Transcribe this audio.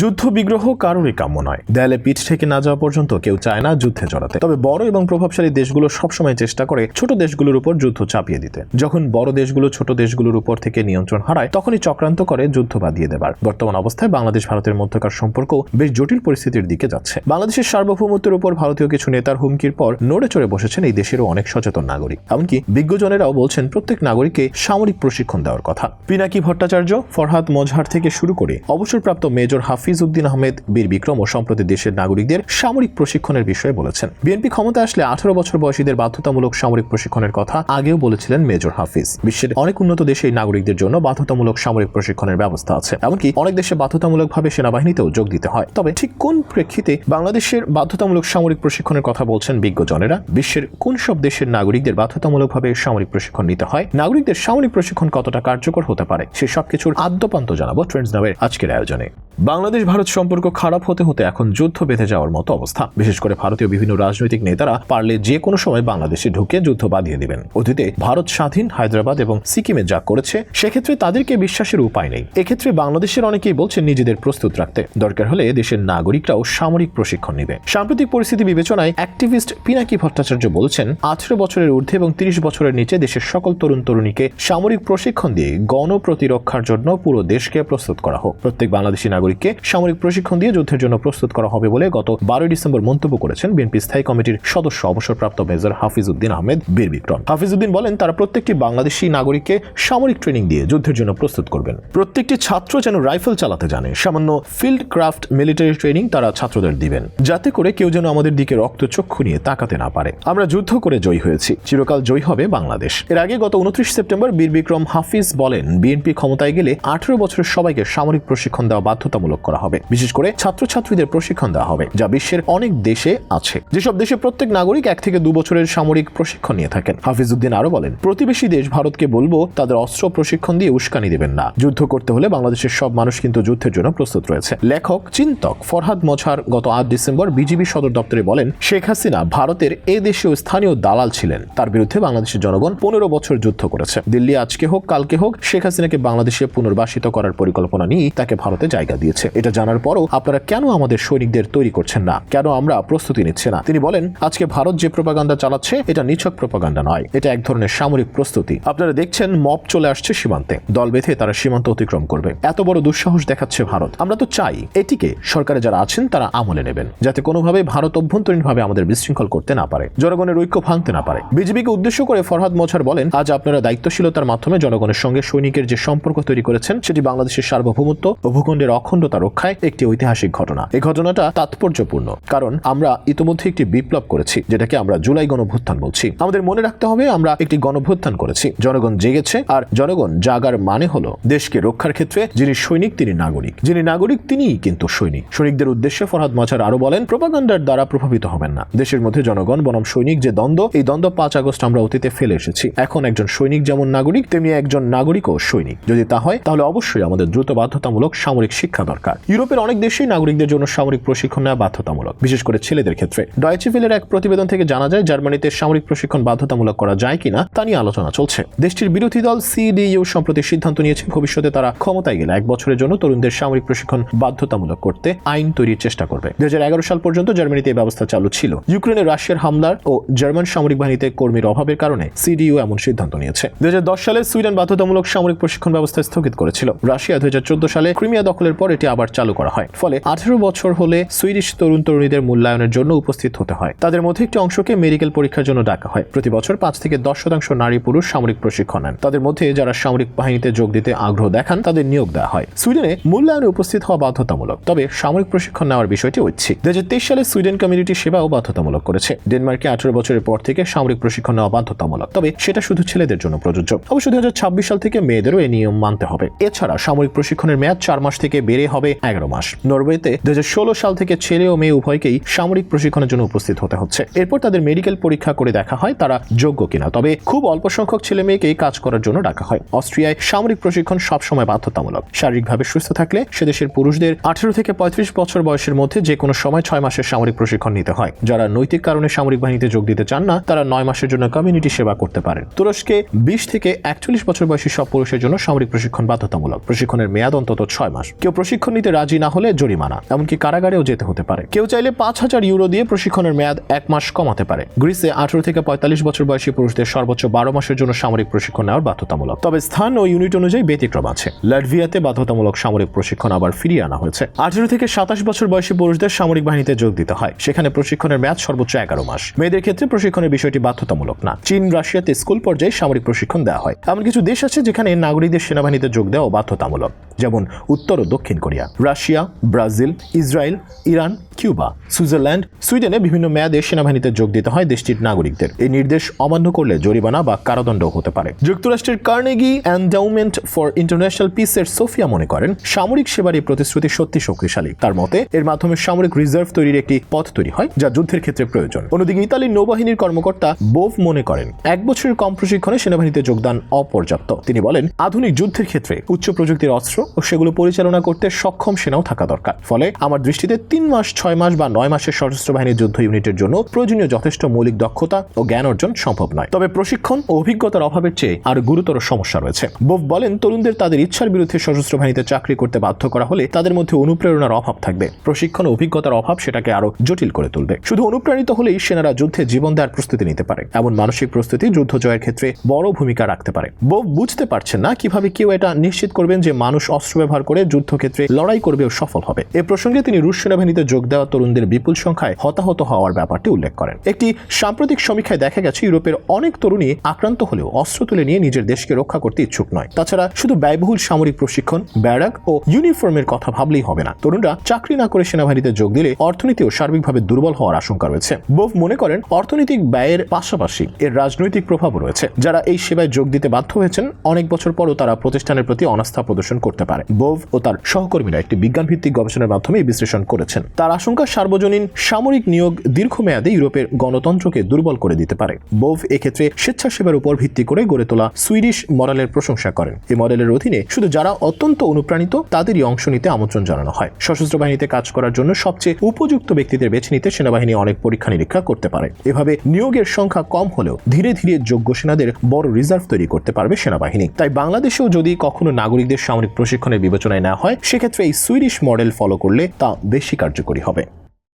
যুদ্ধ বিগ্রহ কারোরই কাম্য নয়। দেয়ালে পিঠ থেকে না যাওয়া পর্যন্ত কেউ চায় না যুদ্ধে জড়াতে। তবে বড় এবং প্রভাবশালী দেশগুলো সবসময় চেষ্টা করে ছোট দেশগুলোর উপর যুদ্ধ চাপিয়ে দিতে। যখন বড় দেশগুলো ছোট দেশগুলোর উপর থেকে নিয়ন্ত্রণ হারায়, তখনই চক্রান্ত করে যুদ্ধ বাঁধিয়ে দেবার। বর্তমান অবস্থায় বাংলাদেশ ভারতের মধ্যকার সম্পর্ক বেশ জটিল পরিস্থিতির দিকে যাচ্ছে। বাংলাদেশের সার্বভৌমত্বের উপর ভারতীয় কিছু নেতার হুমকির পর নড়ে চড়ে বসেছেন এই দেশেরও অনেক সচেতন নাগরিক। এমনকি বিজ্ঞজনেরাও বলছেন প্রত্যেক নাগরিককে সামরিক প্রশিক্ষণ দেওয়ার কথা। পিনাকি ভট্টাচার্য, ফরহাদ মজহার থেকে শুরু করে অবসরপ্রাপ্ত মেজর হাফিজ উদ্দিন আহমেদ, বীর বিক্রম ও সম্প্রতি দেশের নাগরিকদের সামরিক প্রশিক্ষণের বিষয়ে বলেছেন। বিএনপি ক্ষমতা আসলে আঠারো বছর বয়সীদের বাধ্যতামূলক সামরিক প্রশিক্ষণের কথা আগেও বলেছিলেন মেজর হাফিজ। বিশ্বের অনেক উন্নত দেশে নাগরিকদের জন্য বাধ্যতামূলক সামরিক প্রশিক্ষণের ব্যবস্থা আছে। এমনকি অনেক দেশে বাধ্যতামূলকভাবে সেনাবাহিনীতেও যোগ দিতে হয়। তবে ঠিক কোন প্রেক্ষিতে বাংলাদেশের বাধ্যতামূলক সামরিক প্রশিক্ষণের কথা বলছেন বিজ্ঞজনেরা বিশ্বের কোন সব দেশের নাগরিকদের বাধ্যতামূলকভাবে সামরিক প্রশিক্ষণ নিতে হয়? নাগরিকদের সামরিক প্রশিক্ষণ কতটা কার্যকর হতে পারে? সে সবকিছুর আদ্যপান্ত জানাব ট্রেন্ডস নামের আজকের আয়োজনে। বাংলাদেশ ভারত সম্পর্ক খারাপ হতে হতে এখন যুদ্ধ বেঁধে যাওয়ার মতো অবস্থা। বিশেষ করে ভারতীয় বিভিন্ন রাজনৈতিক নেতারা পারলে যে কোনো সময় বাংলাদেশে ঢুকে যুদ্ধ বাঁধিয়ে দিবেন। অতীতে ভারত স্বাধীন, হায়দ্রাবাদ এবং সিকিমে যা করেছে, সেক্ষেত্রে তাদেরকে বিশ্বাসের উপায় নেই। এক্ষেত্রে বাংলাদেশের অনেকেই বলছেন নিজেদের প্রস্তুত রাখতে। দরকার হলে দেশের নাগরিকরাও সামরিক প্রশিক্ষণ নেবে। সাম্প্রতিক পরিস্থিতি বিবেচনায় অ্যাক্টিভিস্ট পিনাকি ভট্টাচার্য বলছেন, আঠেরো বছরের ঊর্ধ্বে এবং তিরিশ বছরের নিচে দেশের সকল তরুণ তরুণীকে সামরিক প্রশিক্ষণ দিয়ে গণপ্রতিরক্ষার জন্য পুরো দেশকে প্রস্তুত করা হোক। প্রত্যেক বাংলাদেশি নাগরিককে সামরিক প্রশিক্ষণ দিয়ে যুদ্ধের জন্য প্রস্তুত করা হবে বলে গত বারোই ডিসেম্বর মন্তব্য করেছেন বিএনপি স্থায়ী কমিটির সদস্য অবসরপ্রাপ্ত মেজর হাফিজ উদ্দিন আহমেদ বীর বিক্রম হাফিজ উদ্দিন বলেন, তারা প্রত্যেকটি বাংলাদেশি নাগরিককে সামরিক ট্রেনিং দিয়ে যুদ্ধের জন্য প্রস্তুত করবেন। প্রত্যেকটি ছাত্র যেন রাইফেল চালাতে জানে। সামান্য ফিল্ড ক্রাফট মিলিটারি ট্রেনিং তারা ছাত্রদের দিবেন। যাতে করে কেউ যেন আমাদের দিকে রক্তচক্ষু নিয়ে তাকাতে না পারে। আমরা যুদ্ধ করে জয়ী হয়েছি। চিরকাল জয়ী হবে বাংলাদেশ। এর আগে গত উনত্রিশ সেপ্টেম্বর বীর বিক্রম হাফিজ বলেন, বিএনপি ক্ষমতায় গেলে আঠারো বছরের সবাইকে সামরিক প্রশিক্ষণ দেওয়া বাধ্যতামূলক করা হবে। বিশেষ করে ছাত্রছাত্রীদের প্রশিক্ষণ দেওয়া হবে, যা বিশ্বের অনেক দেশে আছে। যেসব দেশে প্রত্যেক নাগরিক এক থেকে দু বছরের সামরিক প্রশিক্ষণ নিয়ে থাকেন। হাফিজ উদ্দিন আরও বলেন, প্রতিবেশী দেশ ভারতকে বলব, তাদের অস্ত্র প্রশিক্ষণ দিয়ে উস্কানি দেবেন না। যুদ্ধ করতে হলে বাংলাদেশের সব মানুষ কিন্তু যুদ্ধের জন্য প্রস্তুত রয়েছে। লেখক, চিন্তক ফরহাদ মছার গত আট ডিসেম্বর বিজিবি সদর দপ্তরে বলেন, শেখ হাসিনা ভারতের এ দেশীয় স্থানীয় দালাল ছিলেন। তার বিরুদ্ধে বাংলাদেশের জনগণ পনেরো বছর যুদ্ধ করেছে। দিল্লি আজকে হোক, কালকে হোক, শেখ হাসিনাকে বাংলাদেশে পুনর্বাসিত করার পরিকল্পনা নিয়ে তাকে ভারতে জায়গা দিয়েছে। এটা জানার পরও আপনারা কেন আমাদের সৈনিকদের তৈরি করছেন না? কেন আমরা প্রস্তুতি নিচ্ছে না? তিনি বলেন, আজকে ভারত যে প্রপাগান্ডা চালাচ্ছে, এটা নিছক প্রপাগান্ডা নয়। এটা এক ধরনের সামরিক প্রস্তুতি। আপনারা দেখছেন, মব চলে আসছে সীমান্তে। দল বেঁধে তারা সীমান্ত অতিক্রম করবে। এত বড় দুঃসাহস দেখাচ্ছে ভারত। আমরা তো চাই, এটিকে সরকারে যারা আছেন, তারা আমলে নেবেন। যাতে কোনোভাবে ভারত অভ্যন্তরীণভাবে আমাদের বিশৃঙ্খল করতে না পারে, জনগণের ঐক্য ভাঙতে না পারে। বিজেপিকে উদ্দেশ্য করে ফরহাদ মোছার বলেন, আজ আপনারা দায়িত্বশীলতার মাধ্যমে জনগণের সঙ্গে সৈনিকের যে সম্পর্ক তৈরি করেছেন, সেটি বাংলাদেশের সার্বভৌমত্ব ও ভূখণ্ডের অখণ্ডতা রক্ষায় একটি ঐতিহাসিক ঘটনা। এই ঘটনাটা তাৎপর্যপূর্ণ, কারণ আমরা ইতিমধ্যে একটি বিপ্লব করেছি, যেটাকে আমরা জুলাই গণভ্যুত্থান বলছি। আমাদের মনে রাখতে হবে, আমরা একটি গণভ্যুত্থান করেছি। জনগণ জেগেছে, আর জনগণ জাগার মানে হলো দেশকে রক্ষার ক্ষেত্রে যিনি সৈনিক, তিনি নাগরিক। যিনি নাগরিক, তিনিই কিন্তু সৈনিক। সৈনিকদের উদ্দেশ্যে ফরহাদ মাচার আরও বলেন, প্রোপাগান্ডার দ্বারা প্রভাবিত হবেন না। দেশের মধ্যে জনগণ, বনাম সৈনিক যে দ্বন্দ্ব, এই দ্বন্দ্ব পাঁচ আগস্ট আমরা অতীতে ফেলে এসেছি। এখন একজন সৈনিক যেমন নাগরিক, তেমনি একজন নাগরিক ও সৈনিক। যদি তা হয়, তাহলে অবশ্যই আমাদের দ্রুত বাধ্যতামূলক সামরিক শিক্ষা দরকার। ইউরোপের অনেক দেশেই নাগরিকদের জন্য সামরিক প্রশিক্ষণ নেওয়া বাধ্যতামূলক, বিশেষ করে ছেলেদের ক্ষেত্রে। ডয়েচিভিলের এক প্রতিবেদন থেকে জানা যায়, জার্মানিতে সামরিক প্রশিক্ষণ বাধ্যতামূলক করা যায় কিনা তা নিয়ে আলোচনা চলছে। দেশটির বিরোধী দল সিডিইউ সম্প্রতি সিদ্ধান্ত নিয়েছে, ভবিষ্যতে তারা ক্ষমতায় গেলে এক বছরের জন্য তরুণদের সামরিক প্রশিক্ষণ বাধ্যতামূলক করতে আইন তৈরির চেষ্টা করবে। দুই হাজার এগারো সাল পর্যন্ত জার্মানিতে এই ব্যবস্থা চালু ছিল। ইউক্রেনে রাশিয়ার হামলার ও জার্মান সামরিক বাহিনীতে কর্মীর অভাবের কারণে সিডিইউ এমন সিদ্ধান্ত নিয়েছে। দু হাজার দশ সালে সুইডেন বাধ্যতামূলক সামরিক প্রশিক্ষণ ব্যবস্থা স্থগিত করেছিল। রাশিয়া দুই হাজার চোদ্দ সালে ক্রিমিয়া দখলের পর এটি আবার চালু করা হয়। ফলে আঠারো বছর হলে সুইডিশ তরুণ তরুণীদের মূল্যায়নের জন্য উপস্থিত হতে হয়। তাদের মধ্যে একটি অংশকে মেডিকেল পরীক্ষার জন্য ডাকা হয়। প্রতি বছর পাঁচ থেকে দশ শতাংশ নারী পুরুষ সামরিক প্রশিক্ষণ নেন। তাদের মধ্যে যারা সামরিক বাহিনীতে যোগ দিতে আগ্রহ দেখান, তাদের নিয়োগ দেওয়া হয়। সুইডেনে মূল্যায়নে উপস্থিত হওয়া বাধ্যতামূলক। তবে সামরিক প্রশিক্ষণ নেওয়ার বিষয়টি ঐচ্ছিক। দু সালে সুইডেন কমিউনিটি সেবাও বাধ্যতামূলক করেছে। ডেনমার্কে আঠারো বছরের পর থেকে সামরিক প্রশিক্ষণ নেওয়া বাধ্যতামূলক। তবে সেটা শুধু ছেলেদের জন্য প্রযোজ্য। অবশ্য দুই হাজার ছাব্বিশ সাল থেকে মেয়েদেরও এই নিয়ম মানতে হবে। এছাড়া সামরিক প্রশিক্ষণের মেয়াদ চার মাস থেকে বেড়ে হবে এগারো মাস। নরওয়েতে দু হাজার ষোলো সাল থেকে ছেলে ও মেয়ে উভয়কেই সামরিক প্রশিক্ষণের জন্য উপস্থিত হতে হচ্ছে। এরপর তাদের মেডিকেল পরীক্ষা করে দেখা হয় তারা যোগ্য কিনা। তবে খুব অল্প সংখ্যক ছেলে মেয়েকেই কাজ করার জন্য ডাকা হয়। অস্ট্রিয়ায় সামরিক প্রশিক্ষণ সবসময় বাধ্যতামূলক। শারীরিকভাবে সুস্থ থাকলে সে দেশের পুরুষদের আঠারো থেকে পঁয়ত্রিশ বছর বয়সের মধ্যে যে কোনো সময় ছয় মাসের সামরিক প্রশিক্ষণ নিতে হয়। যারা নৈতিক কারণে সামরিক বাহিনীতে যোগ দিতে চান না, তারা নয় মাসের জন্য কমিউনিটি সেবা করতে পারেন। তুরস্কে বিশ থেকে একচল্লিশ বছর বয়সী সব পুরুষের জন্য সামরিক প্রশিক্ষণ বাধ্যতামূলক। প্রশিক্ষণের মেয়াদ অন্তত ছয় মাস। কেউ প্রশিক্ষণ নিতে রাজি না হলে জরিমানা, এমনকি কারাগারেও যেতে হতে পারে। কেউ চাইলে পাঁচ হাজার ইউরো দিয়ে প্রশিক্ষণের মেয়াদ এক মাস কমাতে পারে। গ্রিসে আঠারো থেকে পঁয়তাল্লিশ বছর বয়সী পুরুষদের সর্বোচ্চ বারো মাসের জন্য সামরিক প্রশিক্ষণ নেওয়ার বাধ্যতামূলক। তবে স্থান ও ইউনিট অনুযায়ী ব্যতিক্রম আছে। লাটভিয়াতে বাধ্যতামূলক সামরিক প্রশিক্ষণ আবার ফিরিয়ে আনা হয়েছে। আঠারো থেকে সাতাশ বছর বয়সী পুরুষদের সামরিক বাহিনীতে যোগ দিতে হয়। সেখানে প্রশিক্ষণের মেয়াদ সর্বোচ্চ এগারো মাস। মেয়েদের ক্ষেত্রে প্রশিক্ষণের বিষয়টি বাধ্যতামূলক না। চীন, রাশিয়াতে স্কুল পর্যায়ে সামরিক প্রশিক্ষণ দেওয়া হয়। এমন কিছু দেশ আছে যেখানে নাগরিকদের সেনাবাহিনীতে যোগ দেওয়া বাধ্যতামূলক। যেমন উত্তর ও দক্ষিণ Korea, Russia, Brazil, Israel, Iran, Cuba, Switzerland, সুইডেনে বিভিন্ন মেয়াদে সেনাবাহিনীতে যোগ দিতে হয় দেশটির নাগরিকদের। এই নির্দেশ অমান্য করলে জরিমানা বা কারাদণ্ড হতে পারে। যুক্তরাষ্ট্রের কার্নেগি অ্যান্ডাউমেন্ট ফর ইন্টারন্যাশনাল পিসের সোফিয়া মনে করেন, সামরিক সেবার এই প্রতিশ্রুতি সত্যি শক্তিশালী। তার মতে, এর মাধ্যমে সামরিক রিজার্ভ তৈরির একটি পথ তৈরি হয়, যা যুদ্ধের ক্ষেত্রে প্রয়োজন। অন্যদিকে, ইতালির নৌবাহিনীর কর্মকর্তা বোভ মনে করেন, এক বছরের কম প্রশিক্ষণে সেনাবাহিনীতে যোগদান অপর্যাপ্ত। তিনি বলেন, আধুনিক যুদ্ধের ক্ষেত্রে উচ্চ প্রযুক্তির অস্ত্র ও সেগুলো পরিচালনা করতে সক্ষম সেনাও থাকা দরকার। ফলে আমার দৃষ্টিতে তিন মাস, ছয় মাস বা নয় মাসের সশস্ত্র বাহিনীর যুদ্ধ ইউনিটের জন্য প্রয়োজনীয় যথেষ্ট মৌলিক দক্ষতা ও জ্ঞান অর্জন সম্ভব নয়। তবে প্রশিক্ষণ ও অভিজ্ঞতার অভাবের চেয়ে আর গুরুতর সমস্যা রয়েছে। বোভ বলেন, তরুণদের তাদের ইচ্ছার বিরুদ্ধে সশস্ত্র বাহিনীতে চাকরি করতে বাধ্য করা হলে তাদের মধ্যে অনুপ্রেরণার অভাব থাকবে। প্রশিক্ষণ অভিজ্ঞতার অভাব সেটাকে আরও জটিল করে তুলবে। শুধু অনুপ্রাণিত হলেই সেনারা যুদ্ধে জীবন দেওয়ার প্রস্তুতি নিতে পারে। এমন মানসিক প্রস্তুতি যুদ্ধ জয়ের ক্ষেত্রে বড় ভূমিকা রাখতে পারে। বোভ বুঝতে পারছেন না কীভাবে কেউ এটা নিশ্চিত করবেন যে মানুষ অস্ত্র ব্যবহার করে যুদ্ধক্ষেত্রে লড়াই করবে ও সফল হবে। এ প্রসঙ্গে তিনি রুশ সেনাবাহিনীতে যোগ দেওয়া তরুণদের বিপুল সংখ্যায় হতাহত হওয়ার ব্যাপারটি উল্লেখ করেন। একটি সাম্প্রতিক সমীক্ষায় দেখা গেছে, ইউরোপের অনেক তরুণী আক্রান্ত হলেও অস্ত্র তুলে নিয়ে নিজের দেশকে রক্ষা করতে ইচ্ছুক নয়। তাছাড়া শুধু ব্যয়বহুল সামরিক প্রশিক্ষণ, ব্যারাক ও ইউনিফর্মের কথা ভাবলেই হবে না। তরুণরা চাকরি না করে সেনাবাহিনীতে যোগ দিলে অর্থনীতিও সার্বিকভাবে দুর্বল হওয়ার আশঙ্কা রয়েছে। বোভ মনে করেন, অর্থনৈতিক ব্যয়ের পাশাপাশি এর রাজনৈতিক প্রভাবও রয়েছে। যারা এই সেবায় যোগ দিতে বাধ্য হয়েছেন, অনেক বছর পরও তারা প্রতিষ্ঠানের প্রতি অনাস্থা প্রদর্শন করতে পারে। বোভ ও তার সহকর্মীরা একটি বিজ্ঞান ভিত্তিক গবেষণার মাধ্যমে বিশ্লেষণ করেছেন। তার আশঙ্কা, সার্বজনীন সামরিক নিয়োগ দীর্ঘমেয়াদে ইউরোপের গণতন্ত্রকে দুর্বল করে দিতে পারে। বোভ এক্ষেত্রে স্বেচ্ছাসেবার উপর ভিত্তি করে গড়ে তোলা সুইডিশ মডেলের প্রশংসা করেন। এই মডেলের অধীনে শুধু যারা অত্যন্ত অনুপ্রাণিত, তাদেরই অংশ নিতে আমন্ত্রণ জানানো হয়। সশস্ত্র বাহিনীতে কাজ করার জন্য সবচেয়ে উপযুক্ত ব্যক্তিদের বেছে নিতে সেনাবাহিনী অনেক পরীক্ষা নিরীক্ষা করতে পারে। এভাবে নিয়োগের সংখ্যা কম হলেও ধীরে ধীরে যোগ্য সেনাদের বড় রিজার্ভ তৈরি করতে পারবে সেনাবাহিনী। তাই বাংলাদেশেও যদি কখনো নাগরিকদের সামরিক প্রশিক্ষণের বিবেচনায় নেওয়া হয় সেক্ষেত্রে এই সুইডিশ মডেল ফলো করলে তা বেশি কার্যকরী হবে।